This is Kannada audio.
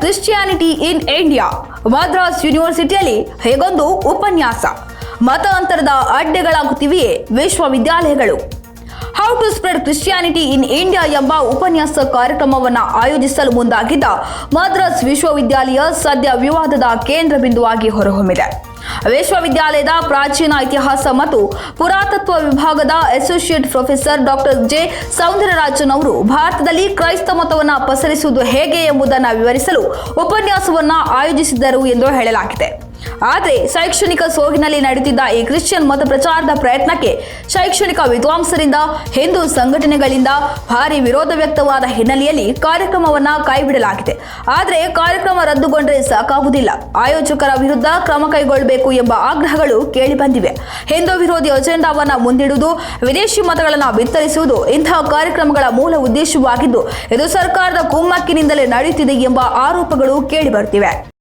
ಕ್ರಿಶ್ಚಿಯಾನಿಟಿ ಇನ್ ಇಂಡಿಯಾ ಮದ್ರಾಸ್ ಯೂನಿವರ್ಸಿಟಿಯಲ್ಲಿ ಹೇಗೊಂದು ಉಪನ್ಯಾಸ. ಮತಾಂತರದ ಅಡ್ಡೆಗಳಾಗುತ್ತಿವೆಯೇ ವಿಶ್ವವಿದ್ಯಾಲಯಗಳು. How to spread Christianity in India ಎಂಬ ಉಪನ್ಯಾಸ ಕಾರ್ಯಕ್ರಮವನ್ನು ಆಯೋಜಿಸಲು ಮುಂದಾಗಿದ್ದ ಮದ್ರಾಸ್ ವಿಶ್ವವಿದ್ಯಾಲಯ ಸದ್ಯ ವಿವಾದದ ಕೇಂದ್ರ ಬಿಂದುವಾಗಿ ಹೊರಹೊಮ್ಮಿದೆ. ವಿಶ್ವವಿದ್ಯಾಲಯದ ಪ್ರಾಚೀನ ಇತಿಹಾಸ ಮತ್ತು ಪುರಾತತ್ವ ವಿಭಾಗದ associate professor doctor J. Soundararajan ಅವರು ಭಾರತದಲ್ಲಿ ಕ್ರೈಸ್ತ ಮತವನ್ನು ಪಸರಿಸುವುದು ಹೇಗೆ ಎಂಬುದನ್ನು ವಿವರಿಸಲು ಉಪನ್ಯಾಸವನ್ನು ಆಯೋಜಿಸಿದ್ದರು ಎಂದು ಹೇಳಲಾಗಿದೆ. ಆದರೆ ಶೈಕ್ಷಣಿಕ ಸೋಗಿನಲ್ಲಿ ನಡೆಯುತ್ತಿದ್ದ ಈ ಕ್ರಿಶ್ಚಿಯನ್ ಮತ ಪ್ರಚಾರದ ಪ್ರಯತ್ನಕ್ಕೆ ಶೈಕ್ಷಣಿಕ ವಿದ್ವಾಂಸರಿಂದ ಹಿಂದೂ ಸಂಘಟನೆಗಳಿಂದ ಭಾರಿ ವಿರೋಧ ವ್ಯಕ್ತವಾದ ಹಿನ್ನೆಲೆಯಲ್ಲಿ ಕಾರ್ಯಕ್ರಮವನ್ನು ಕೈಬಿಡಲಾಗಿದೆ. ಆದರೆ ಕಾರ್ಯಕ್ರಮ ರದ್ದುಗೊಂಡರೆ ಸಾಕಾಗುವುದಿಲ್ಲ. ಆಯೋಜಕರ ವಿರುದ್ಧ ಕ್ರಮ ಕೈಗೊಳ್ಳಬೇಕು ಎಂಬ ಆಗ್ರಹಗಳು ಕೇಳಿಬಂದಿವೆ. ಹಿಂದೂ ವಿರೋಧಿ ಅಜೆಂಡಾವನ್ನು ಮುಂದಿಡುವುದು, ವಿದೇಶಿ ಮತಗಳನ್ನು ಬಿತ್ತರಿಸುವುದು ಇಂತಹ ಕಾರ್ಯಕ್ರಮಗಳ ಮೂಲ ಉದ್ದೇಶವಾಗಿದ್ದು, ಇದು ಸರ್ಕಾರದ ಕುಮ್ಮಕ್ಕಿನಿಂದಲೇ ನಡೆಯುತ್ತಿದೆ ಎಂಬ ಆರೋಪಗಳು ಕೇಳಿಬರುತ್ತಿವೆ.